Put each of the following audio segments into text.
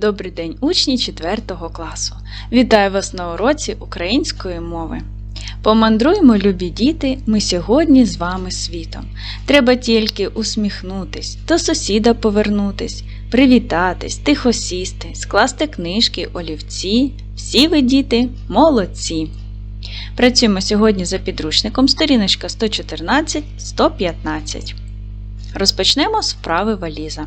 Добрий день, учні 4 класу. Вітаю вас на уроці української мови. Помандруємо, любі діти, ми сьогодні з вами світом. Треба тільки усміхнутись, до сусіда повернутись, привітатись, тихо сісти, скласти книжки, олівці. Всі ви, діти, молодці! Працюємо сьогодні за підручником сторіночка 114-115. Розпочнемо з вправи валіза.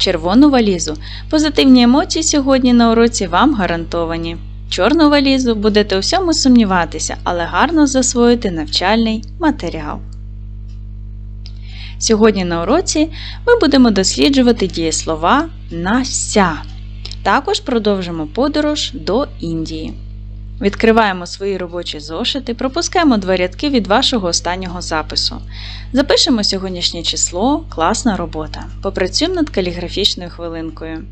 Червону валізу позитивні емоції сьогодні на уроці вам гарантовані. Чорну валізу будете у всьому сумніватися, але гарно засвоїти навчальний матеріал. Сьогодні на уроці ми будемо досліджувати дієслова нася. Також продовжимо подорож до Індії. Відкриваємо свої робочі зошити, пропускаємо два рядки від вашого останнього запису. Запишемо сьогоднішнє число, класна робота. Попрацюємо над каліграфічною хвилинкою.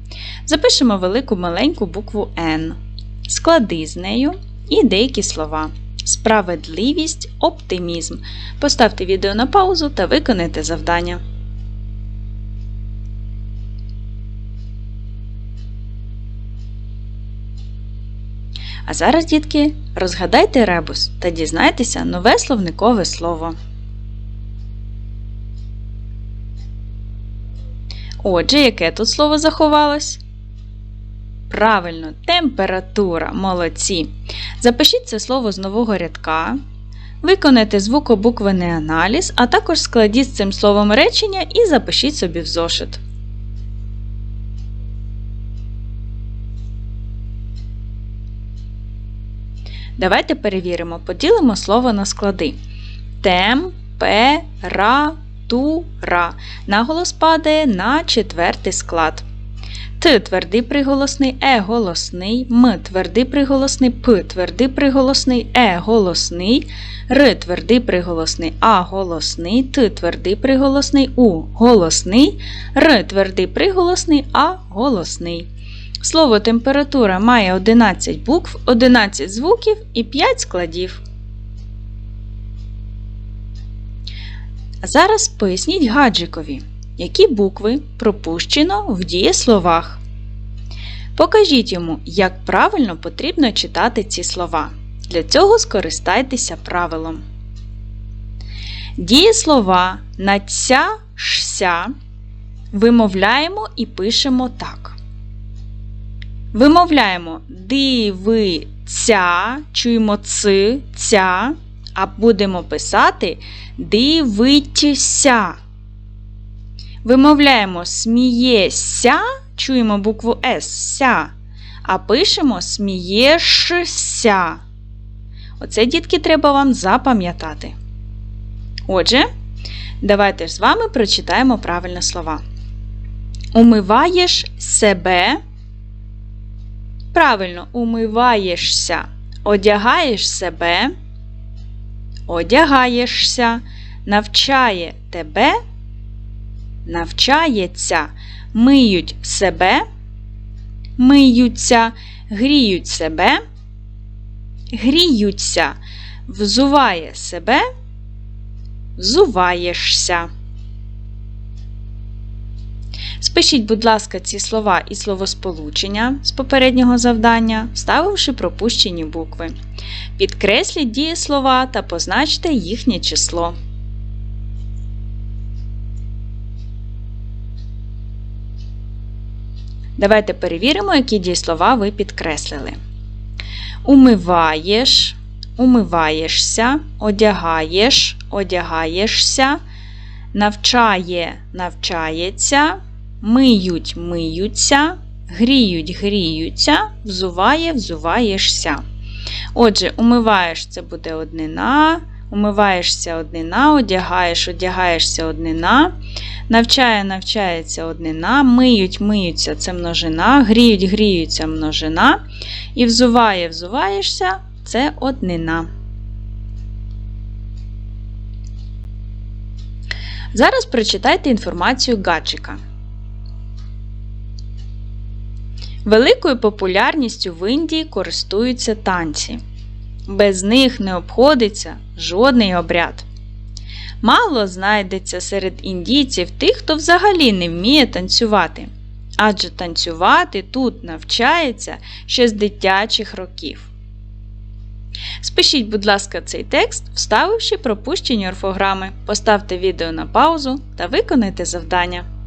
Запишемо велику маленьку букву Н, склади з нею і деякі слова. Справедливість, оптимізм. Поставте відео на паузу та виконайте завдання. А зараз, дітки, розгадайте ребус та дізнайтеся нове словникове слово. Отже, яке тут слово заховалось? Правильно, температура. Молодці. Запишіть це слово з нового рядка. Виконайте звукобуквений аналіз, а також складіть з цим словом речення і запишіть собі в зошит. Давайте перевіримо, поділимо слово на склади. Температура. Наголос падає на четвертий склад. Т твердий приголосний, Е голосний, М твердий приголосний, П твердий приголосний, Е голосний, Р твердий приголосний, А голосний, Т твердий приголосний, У голосний, Р твердий приголосний, А голосний. Слово температура має 11 букв, 11 звуків і 5 складів. А зараз поясніть гаджикові, які букви пропущено в дієсловах. Покажіть йому, як правильно потрібно читати ці слова. Для цього скористайтеся правилом. Дієслова на ця шся вимовляємо і пишемо так. Вимовляємо дивиться, чуємо ц, ця, а будемо писати дивиться. Вимовляємо смієся, чуємо букву С, ся, а пишемо смієшся. Оце, дітки, треба вам запам'ятати. Отже, давайте з вами прочитаємо правильні слова. Умиваєш себе. Правильно, умиваєшся, одягаєш себе, одягаєшся, навчає тебе, навчається, миють себе, миються, гріють себе, гріються, взуває себе, взуваєшся. Спишіть, будь ласка, ці слова і словосполучення з попереднього завдання, вставивши пропущені букви. Підкресліть дієслова та позначте їхнє число. Давайте перевіримо, які дієслова ви підкреслили. Умиваєш, умиваєшся, одягаєш, одягаєшся, навчає, навчається миють, миються, гріють, гріються, взуває, взуваєшся. Отже, умиваєш це буде однина, умиваєшся однина, одягаєш, одягаєшся однина, навчає, навчається однина, миють, миються це множина, гріють, гріються множина, і взуває, взуваєшся це однина. Зараз прочитайте інформацію гаджика. Великою популярністю в Індії користуються танці. Без них не обходиться жодний обряд. Мало знайдеться серед індійців тих, хто взагалі не вміє танцювати. Адже танцювати тут навчається ще з дитячих років. Спишіть, будь ласка, цей текст, вставивши пропущені орфограми. Поставте відео на паузу та виконайте завдання.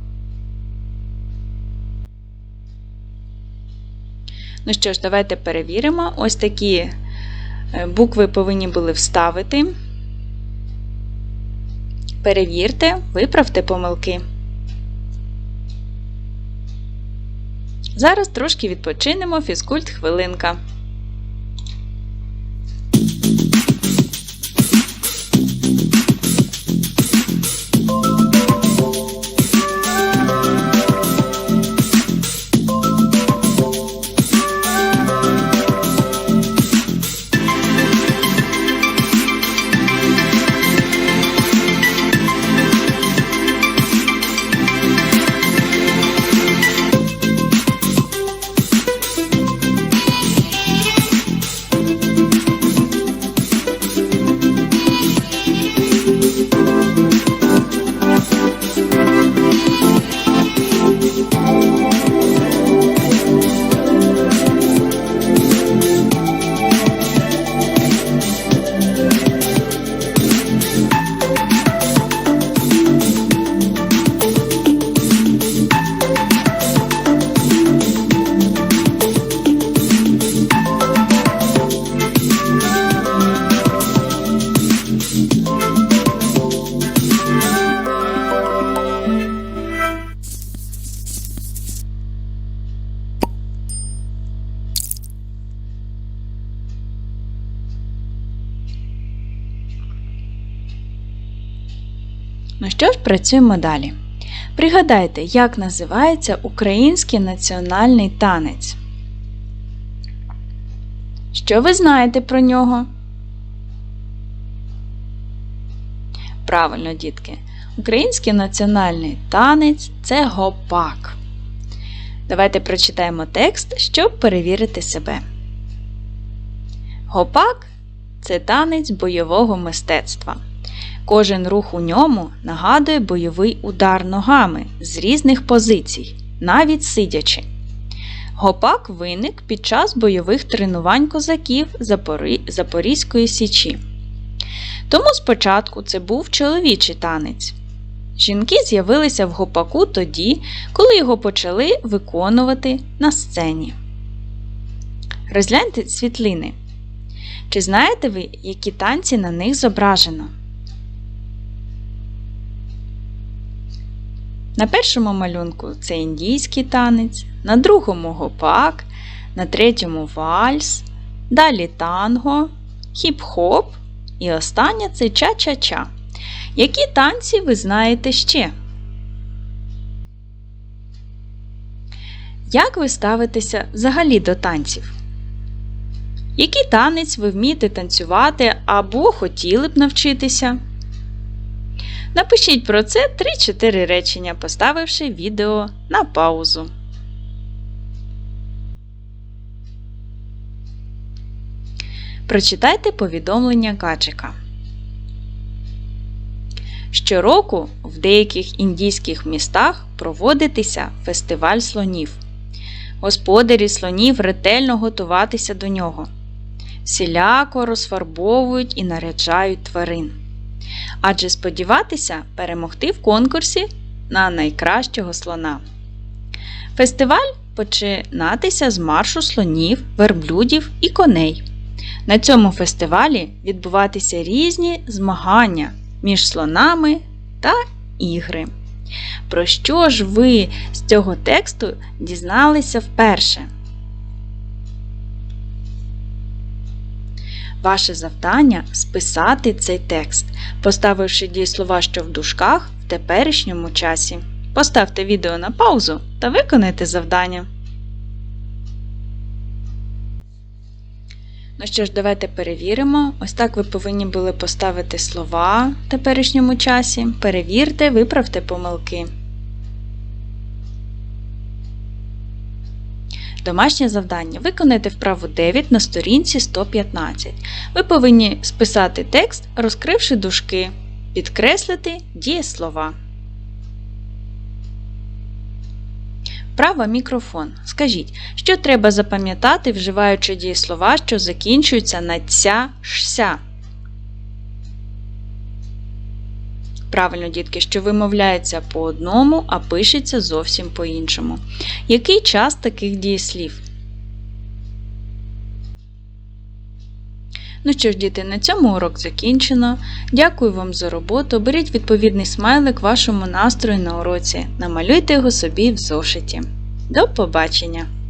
Ну що ж, давайте перевіримо. Ось такі е, букви повинні були вставити. Перевірте, виправте помилки. Зараз трошки відпочинемо фізкульт хвилинка. Ну що ж, працюємо далі. Пригадайте, як називається український національний танець. Що ви знаєте про нього? Правильно, дітки. Український національний танець це гопак. Давайте прочитаємо текст, щоб перевірити себе. Гопак це танець бойового мистецтва. Кожен рух у ньому нагадує бойовий удар ногами з різних позицій, навіть сидячи. Гопак виник під час бойових тренувань козаків Запорі... Запорізької Січі. Тому спочатку це був чоловічий танець. Жінки з'явилися в гопаку тоді, коли його почали виконувати на сцені. Розгляньте світлини. Чи знаєте ви, які танці на них зображено? На першому малюнку це індійський танець, на другому гопак, на третьому вальс, далі танго, хіп-хоп і останнє це ча-ча-ча. Які танці ви знаєте ще? Як ви ставитеся взагалі до танців? Який танець ви вмієте танцювати або хотіли б навчитися? Напишіть про це 3-4 речення, поставивши відео на паузу. Прочитайте повідомлення гаджика. Щороку в деяких індійських містах проводитися фестиваль слонів. Господарі слонів ретельно готуватися до нього. Всіляко розфарбовують і наряджають тварин адже сподіватися перемогти в конкурсі на найкращого слона. Фестиваль починатися з маршу слонів, верблюдів і коней. На цьому фестивалі відбуватися різні змагання між слонами та ігри. Про що ж ви з цього тексту дізналися вперше? Ваше завдання списати цей текст, поставивши дієслова, що в дужках в теперішньому часі. Поставте відео на паузу та виконайте завдання. Ну що ж, давайте перевіримо. Ось так ви повинні були поставити слова в теперішньому часі. Перевірте, виправте помилки. Домашнє завдання. Виконайте вправу 9 на сторінці 115. Ви повинні списати текст, розкривши дужки, підкреслити дієслова. Вправа мікрофон. Скажіть, що треба запам'ятати, вживаючи дієслова, що закінчуються на ця шся. Правильно, дітки, що вимовляється по одному, а пишеться зовсім по-іншому. Який час таких дієслів? Ну що ж, діти, на цьому урок закінчено. Дякую вам за роботу. Беріть відповідний смайлик вашому настрою на уроці. Намалюйте його собі в зошиті. До побачення!